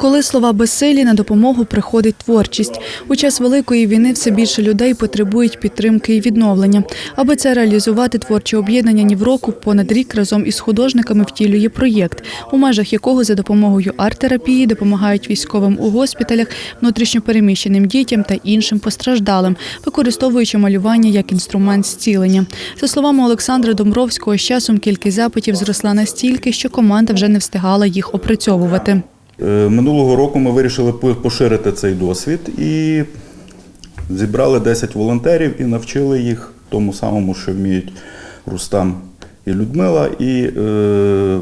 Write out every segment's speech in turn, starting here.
Коли слова безсилі на допомогу приходить творчість. У час великої війни все більше людей потребують підтримки і відновлення. Аби це реалізувати творче об'єднання Нівроку понад рік разом із художниками втілює проєкт, у межах якого за допомогою арт-терапії допомагають військовим у госпіталях, внутрішньопереміщеним дітям та іншим постраждалим, використовуючи малювання як інструмент зцілення. За словами Олександра Домбровського, з часом кількість запитів зросла настільки, що команда вже не встигала їх опрацьовувати. Е, Минулого року ми вирішили поширити цей досвід і зібрали 10 волонтерів і навчили їх тому самому, що вміють Рустам і Людмила. І е,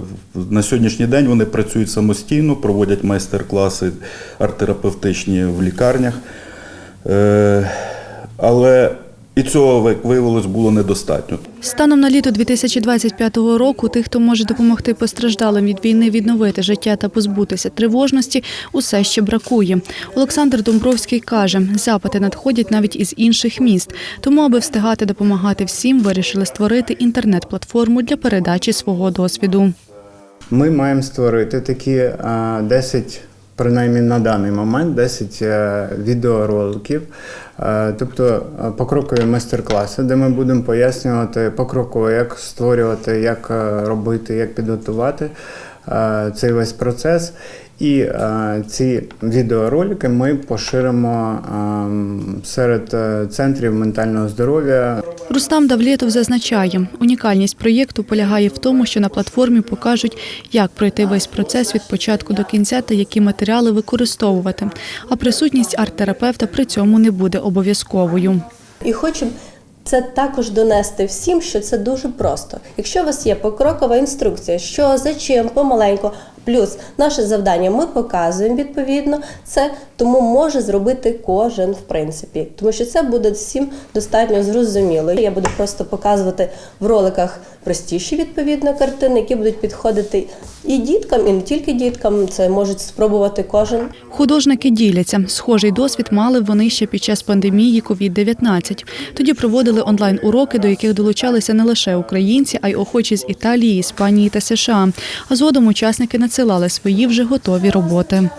на сьогоднішній день вони працюють самостійно, проводять майстер-класи арт-терапевтичні в лікарнях. Е, але і цього як виявилось було недостатньо. Станом на літо 2025 року тих, хто може допомогти постраждалим від війни відновити життя та позбутися тривожності, усе ще бракує. Олександр Домбровський каже, запити надходять навіть із інших міст. Тому, аби встигати допомагати всім, вирішили створити інтернет-платформу для передачі свого досвіду. Ми маємо створити такі е, 10, принаймні на даний момент, 10 е, відеороликів, е, тобто е, покрокові майстер-класи, де ми будемо пояснювати покроково, як створювати, як робити, як підготувати цей весь процес. І ці відеоролики ми поширимо е, серед центрів ментального здоров'я Рустам Давлєтов зазначає, унікальність проєкту полягає в тому, що на платформі покажуть, як пройти весь процес від початку до кінця та які матеріали використовувати. А присутність арт-терапевта при цьому не буде обов'язковою. І хочемо це також донести всім, що це дуже просто. Якщо у вас є покрокова інструкція, що за чим, помаленьку, плюс наше завдання ми показуємо відповідно це, тому може зробити кожен в принципі, тому що це буде всім достатньо зрозуміло. Я буду просто показувати в роликах простіші відповідно картини, які будуть підходити і діткам, і не тільки діткам. Це можуть спробувати кожен. Художники діляться. Схожий досвід мали вони ще під час пандемії COVID-19. Тоді проводили онлайн-уроки, до яких долучалися не лише українці, а й охочі з Італії, Іспанії та США. А згодом учасники надсилали свої вже готові роботи.